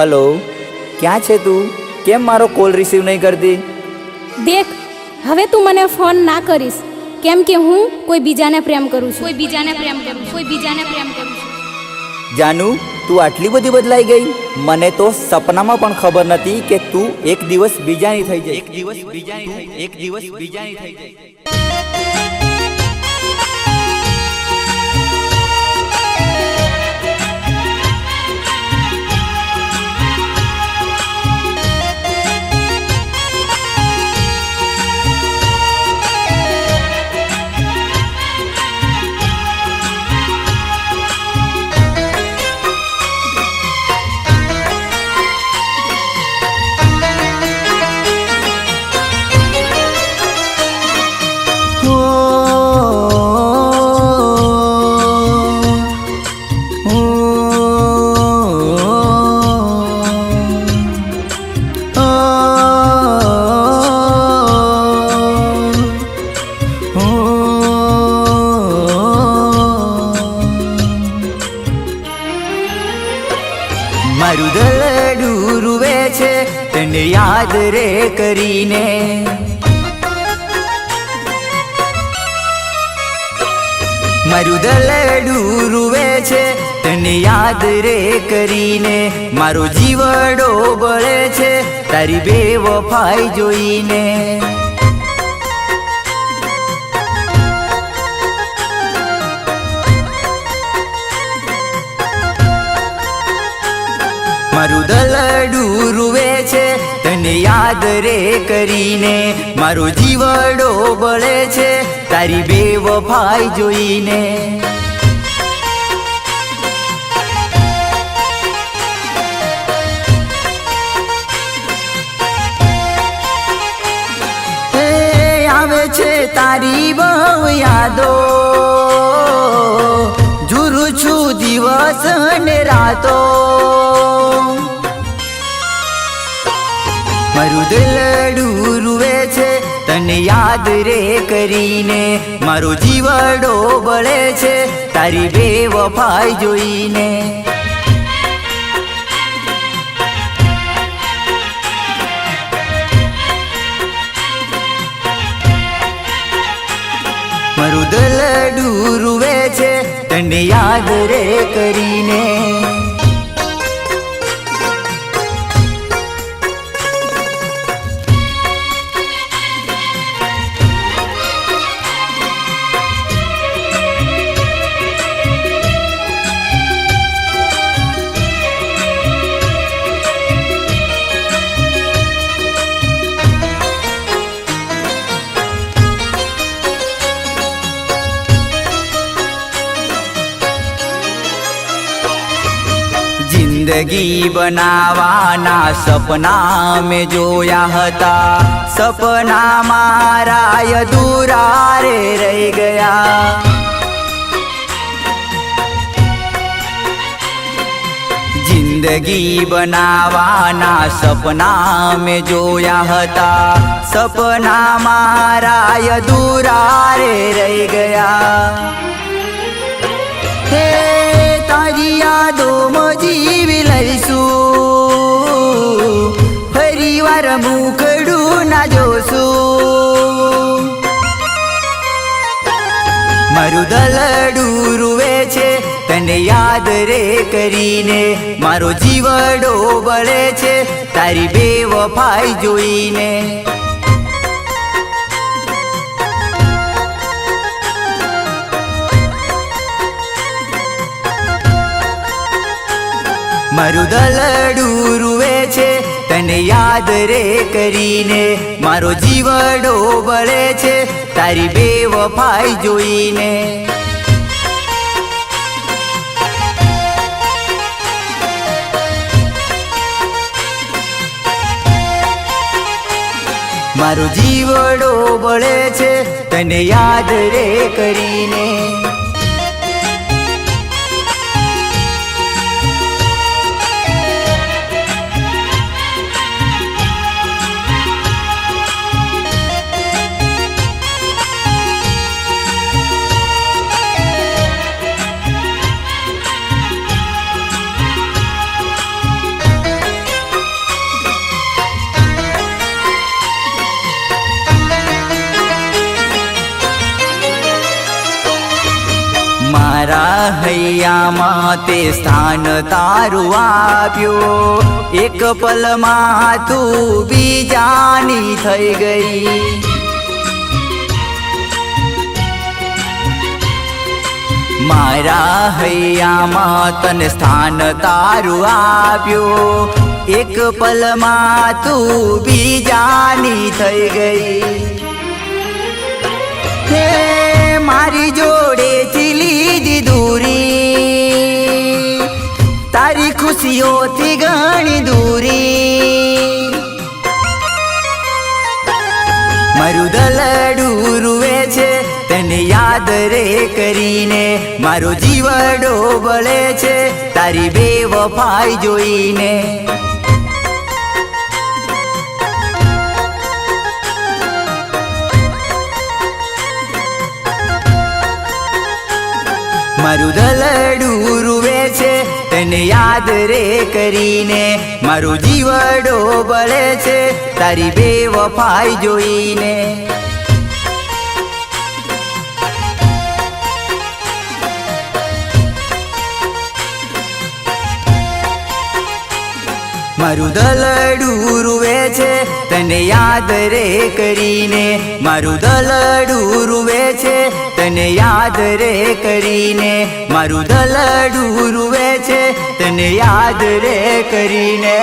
Hello ક્યાં છે તું? કેમ મારો કોલ રિસીવ નહીં કરતી? દેખ હવે તું મને ફોન ના કરીશ. કેમ કે હું કોઈ બીજાને પ્રેમ કરું છું. કોઈ બીજાને પ્રેમ કરું છું. કોઈ બીજાને પ્રેમ કરું છું. જાનુ તું આટલી બધી બદલાઈ ગઈ. મને તો સપનામાં પણ ખબર નથી કે તું એક દિવસ બીજાની થઈ જાય એક દિવસ બીજાની થઈ એક દિવસ બીજાની થઈ જાય મારું દલડું રૂવે છે, તને યાદ રે કરીને. મારું દલડું રૂવે છે, તને યાદ રે કરીને. મારો જીવડો બળે છે, તારી બે વફાઈ જોઈને. મારું દલડું રૂવે છે, તને યાદ રે કરીને. મારો જીવડો બળે છે, તારી બે વફાઈ જોઈને આવે છે તારી બહુ યાદો. જુરું છું દિવસ ને રાતો. દિલડું રૂવે છે તને યાદ રે કરીને મારો જીવડો બળે છે તારી બે વફાઈ જોઈને મારું દલડું રૂવે છે તને યાદ રે કરીને જિંદગી બનાવાના સપના મેં જોયા હતા સપના મારા અધૂરા રે રહી ગયા જિંદગી બનાવાના સપના મેં જોયા હતા સપના મારા અધૂરા રે રહી ગયા હે તારી યાદોમાં મારું દલડું રૂવે છે. તને યાદ રે કરીને મારો જીવડો બળે છે. તારી બે વફાઈ જોઈને. મારું દલડું છે. તને યાદ રે કરીને મારો જીવડો બળે છે. તારી બે વફાઈ જોઈને. મારો જીવડો બળે છે તને યાદ રે કરીને. મારા હૈયામાં તે સ્થાન તારું આપ્યો એક પલમાં તું બીજાની થઈ ગઈ મારા હૈયામાં તને સ્થાન તારું આપ્યું એક પલમાં તું બીજાની થઈ ગઈ હે મારી જોડે લીધી યાદ રે કરીને મારો જીવડો બળે છે, તારી બે વફાઈ જોઈને. મારું દલડું રૂવે છે, તને યાદ રે કરીને મારું જીવડો બળે છે, તારી બે વફાઈ જોઈને. મારું દલડું રૂવે છે તને યાદ રે કરીને. મારું દલડું રૂવે છે તને યાદ રે કરીને. મારું દલડું રૂવે છે તને યાદ રે કરીને.